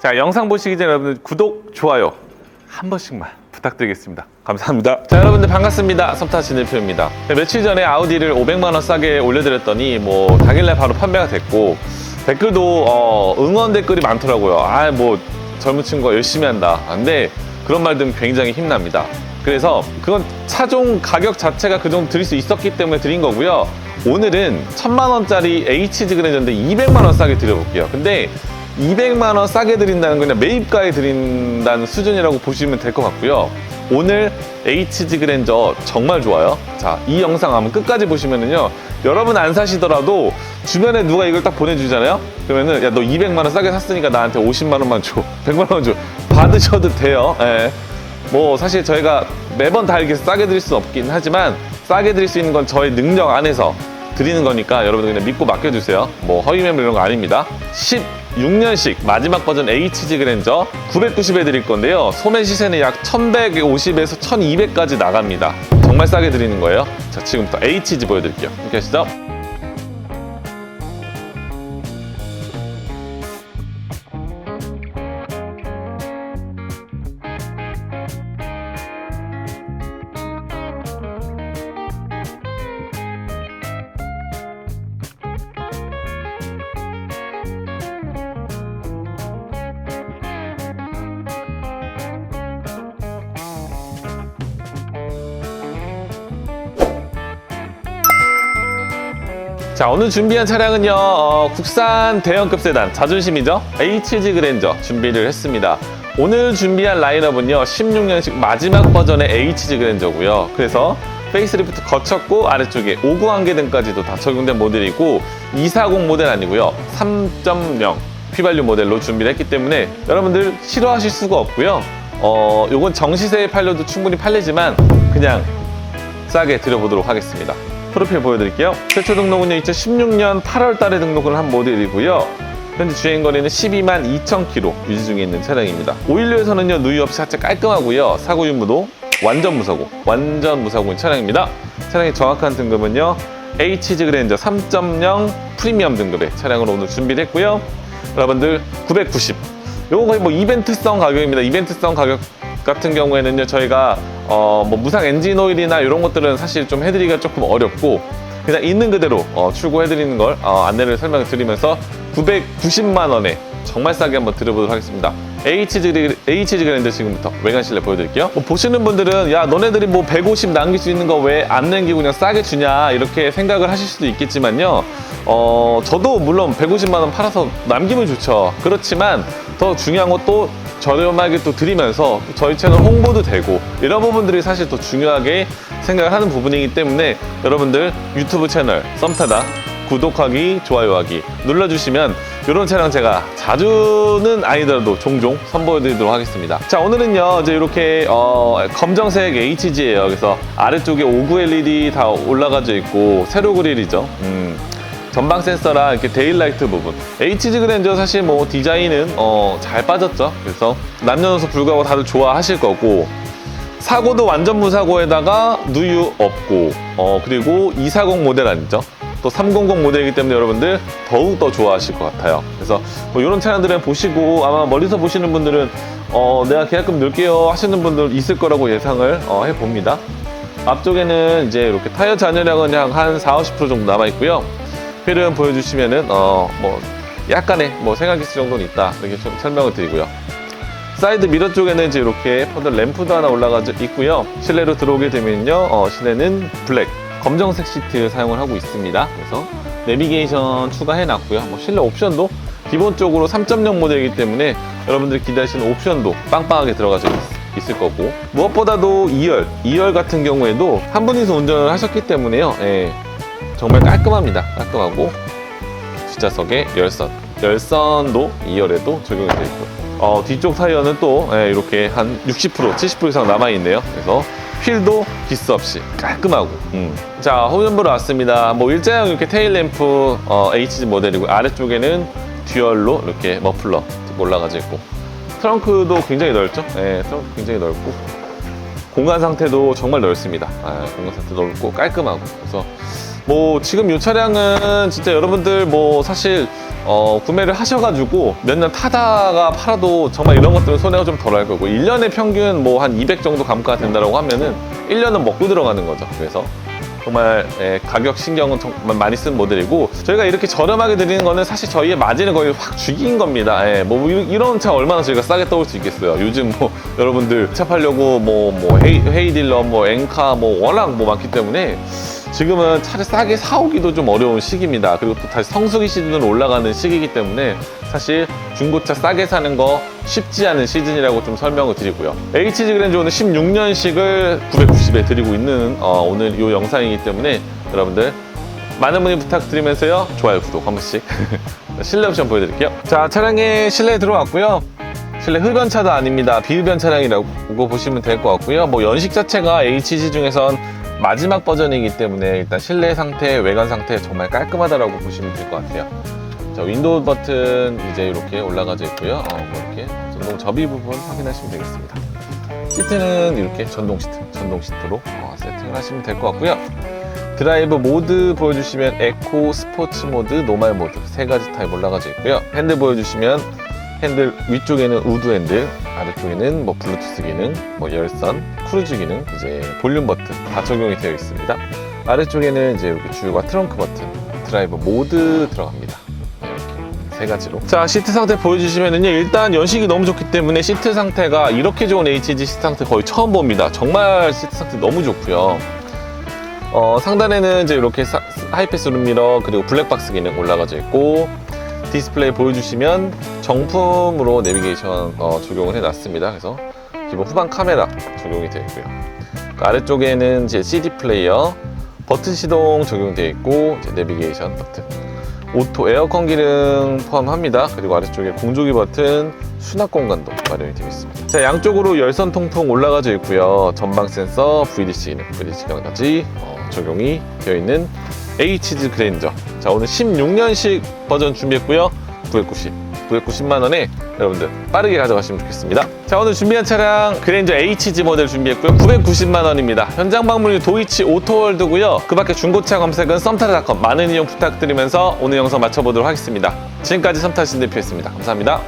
자, 영상 보시기 전에 여러분들 구독, 좋아요 한 번씩만 부탁드리겠습니다. 감사합니다. 자, 여러분들 반갑습니다. 섭타 진일표입니다. 네, 며칠 전에 아우디를 500만 원 싸게 올려드렸더니 뭐 당일날 바로 판매가 됐고 댓글도 어, 응원 댓글이 많더라고요. 아, 뭐 젊은 친구가 열심히 한다. 근데 그런 말들은 굉장히 힘납니다. 그래서 그건 차종 가격 자체가 그 정도 드릴 수 있었기 때문에 드린 거고요. 오늘은 1000만 원짜리 H즈 그랜저인데 200만 원 싸게 드려볼게요. 근데 200만 원 싸게 드린다는 건 그냥 매입가에 드린다는 수준이라고 보시면 될 것 같고요. 오늘 HG 그랜저 정말 좋아요. 자, 이 영상 한번 끝까지 보시면은요. 여러분 안 사시더라도 주변에 누가 이걸 딱 보내주잖아요. 그러면은 야 너 200만 원 싸게 샀으니까 나한테 50만 원만 줘, 100만 원 줘. 받으셔도 돼요. 예. 뭐 사실 저희가 매번 다 이렇게 싸게 드릴 수 없긴 하지만 싸게 드릴 수 있는 건 저희 능력 안에서 드리는 거니까 여러분들 그냥 믿고 맡겨주세요. 뭐 허위 매물 이런 거 아닙니다. 16년식 마지막 버전 HG 그랜저 990에 드릴 건데요. 소매 시세는 약 1150에서 1200까지 나갑니다. 정말 싸게 드리는 거예요. 자, 지금부터 HG 보여드릴게요. 이렇게 하시죠. 자, 오늘 준비한 차량은요, 어, 국산 대형급 세단, 자존심이죠? HG 그랜저 준비를 했습니다. 오늘 준비한 라인업은요, 16년식 마지막 버전의 HG 그랜저고요. 그래서 페이스리프트 거쳤고 아래쪽에 59 한계 등까지도 다 적용된 모델이고 240 모델 아니고요. 3.0 휘발유 모델로 준비를 했기 때문에 여러분들 싫어하실 수가 없고요. 어, 요건 정시세에 팔려도 충분히 팔리지만 그냥 싸게 드려보도록 하겠습니다. 프로필 보여드릴게요. 최초 등록은요 2016년 8월 달에 등록을 한 모델이고요. 현재 주행 거리는 12만 2천 킬로 유지 중에 있는 차량입니다. 516에서는요 누유 없이 하체 깔끔하고요. 사고 유무도 완전 무사고, 완전 무사고인 차량입니다. 차량의 정확한 등급은요 HG 그랜저 3.0 프리미엄 등급의 차량으로 오늘 준비를 했고요. 여러분들 990. 요거 거의 뭐 이벤트성 가격입니다. 이벤트성 가격 같은 경우에는요 저희가 어, 뭐 무상 엔진 오일이나 이런 것들은 사실 좀 해드리기가 조금 어렵고 그냥 있는 그대로 어, 출고해드리는 걸 어, 안내를 설명을 드리면서 990만 원에 정말 싸게 한번 드려보도록 하겠습니다. HG, HG 그랜드 지금부터 외관 실내 보여드릴게요. 뭐 보시는 분들은 야 너네들이 뭐 150 남길 수 있는 거 왜 안 남기고 그냥 싸게 주냐 이렇게 생각을 하실 수도 있겠지만요. 어 저도 물론 150만 원 팔아서 남기면 좋죠. 그렇지만 더 중요한 것도 저렴하게 또 드리면서 저희 채널 홍보도 되고 이런 부분들이 사실 더 중요하게 생각을 하는 부분이기 때문에 여러분들 유튜브 채널 썸타다 구독하기, 좋아요하기 눌러주시면 이런 차량 제가 자주는 아니더라도 종종 선보여드리도록 하겠습니다. 자 오늘은요 이제 이렇게 어, 검정색 HG예요. 그래서 아래쪽에 59 LED 다 올라가져 있고 세로 그릴이죠. 음. 전방 센서랑 이렇게 데일라이트 부분. HG 그랜저 사실 뭐 디자인은 어, 잘 빠졌죠. 그래서 남녀노소 불구하고 다들 좋아하실 거고 사고도 완전 무사고에다가 누유 없고 어, 그리고 240 모델 아니죠. 또 300 모델이기 때문에 여러분들 더욱 더 좋아하실 것 같아요. 그래서 뭐 이런 차량들을 보시고 아마 멀리서 보시는 분들은 어, 내가 계약금 넣을게요 하시는 분들 있을 거라고 예상을 어, 해봅니다. 앞쪽에는 이제 이렇게 타이어 잔여량은 약 한 4, 50% 정도 남아 있고요. 휠은 보여주시면은 어 뭐 약간의 뭐 생활기스 정도는 있다 이렇게 좀 설명을 드리고요. 사이드 미러 쪽에는 이제 이렇게 퍼들 램프도 하나 올라가 있고요. 실내로 들어오게 되면요, 어, 실내는 블랙 검정색 시트 사용을 하고 있습니다. 그래서 내비게이션 추가해 놨고요. 뭐 실내 옵션도 기본적으로 3.0 모델이기 때문에 여러분들이 기대하시는 옵션도 빵빵하게 들어가져 있, 있을 거고 무엇보다도 2열, 2열 같은 경우에도 한 분이서 운전을 하셨기 때문에요. 예, 정말 깔끔합니다. 깔끔하고 뒷좌석에 열선, 열선도 2열에도 적용이 되어 있고 어, 뒤쪽 타이어는 또 예, 이렇게 한 60%, 70% 이상 남아 있네요. 그래서 휠도 기스 없이 깔끔하고. 음. 자, 후면부로 왔습니다. 뭐 일자형 이렇게 테일 램프 어, HG 모델이고 아래쪽에는 듀얼로 이렇게 머플러 올라가져 있고 트렁크도 굉장히 넓죠. 예, 트렁크 굉장히 넓고 공간 상태도 정말 넓습니다. 아, 공간 상태 넓고 깔끔하고 그래서 뭐 지금 이 차량은 진짜 여러분들 뭐 사실 어, 구매를 하셔가지고 몇 년 타다가 팔아도 정말 이런 것들은 손해가 좀 덜할 거고 1년에 평균 뭐 한 200 정도 감가가 된다고 하면은 1년은 먹고 들어가는 거죠. 그래서 정말 예, 가격 신경은 정말 많이 쓴 모델이고 저희가 이렇게 저렴하게 드리는 거는 사실 저희의 마진을 거의 확 죽인 겁니다. 예, 뭐 이- 이런 차 얼마나 저희가 싸게 떠올 수 있겠어요. 요즘 뭐 여러분들 차 팔려고 뭐, 뭐 헤이, 헤이 딜러, 뭐 엔카 뭐 워낙 뭐 많기 때문에 지금은 차를 싸게 사오기도 좀 어려운 시기입니다. 그리고 또 다시 성수기 시즌으로 올라가는 시기이기 때문에 사실 중고차 싸게 사는 거 쉽지 않은 시즌이라고 좀 설명을 드리고요. HG 그랜저 오늘 16년식을 990에 드리고 있는 어, 오늘 이 영상이기 때문에 여러분들 많은 문의 부탁드리면서요. 좋아요, 구독 한 번씩. 실내 옵션 보여드릴게요. 자, 차량에 실내에 들어왔고요. 실내 흡연 차도 아닙니다. 비흡연 차량이라고 보시면 될 것 같고요. 뭐 연식 자체가 HG 중에선 마지막 버전이기 때문에 일단 실내 상태, 외관 상태 정말 깔끔하다라고 보시면 될 것 같아요. 자, 윈도우 버튼 이제 이렇게 올라가져 있고요. 어, 뭐 이렇게 전동 접이 부분 확인하시면 되겠습니다. 시트는 이렇게 전동 시트, 전동 시트로 어, 세팅을 하시면 될 것 같고요. 드라이브 모드 보여주시면 에코, 스포츠 모드, 노말 모드 세 가지 타입 올라가져 있고요. 핸들 보여주시면 핸들 위쪽에는 우드 핸들, 아래쪽에는 뭐 블루투스 기능, 뭐 열선, 크루즈 기능, 이제 볼륨 버튼 다 적용이 되어 있습니다. 아래쪽에는 이제 이렇게 줄과 트렁크 버튼, 드라이브 모드 들어갑니다. 이렇게 세 가지로. 자, 시트 상태 보여주시면은요, 일단 연식이 너무 좋기 때문에 시트 상태가 이렇게 좋은 HG 시트 상태 거의 처음 봅니다. 정말 시트 상태 너무 좋고요. 어, 상단에는 이제 이렇게 사- 하이패스 룸미러 그리고 블랙박스 기능 올라가져 있고 디스플레이 보여주시면 정품으로 내비게이션 어, 적용을 해놨습니다. 그래서 기본 후방 카메라 적용이 되어 있고요. 그 아래쪽에는 이제 CD 플레이어 버튼 시동 적용되어 있고 내비게이션 버튼 오토 에어컨 기능 포함합니다. 그리고 아래쪽에 공조기 버튼, 수납 공간도 마련이 되어 있습니다. 자, 양쪽으로 열선 통풍 올라가져 있고요. 전방 센서, VDC 기능, VDC 기능까지 어, 적용이 되어 있는 HG 그랜저. 자, 오늘 16년식 버전 준비했고요. 990, 990만 원에 여러분들 빠르게 가져가시면 좋겠습니다. 자, 오늘 준비한 차량 그랜저 HG 모델 준비했고요. 990만 원입니다. 현장 방문이 도이치 오토월드고요. 그 밖에 중고차 검색은 썸타르닷컴 많은 이용 부탁드리면서 오늘 영상 마쳐보도록 하겠습니다. 지금까지 썸타신 대표였습니다. 감사합니다.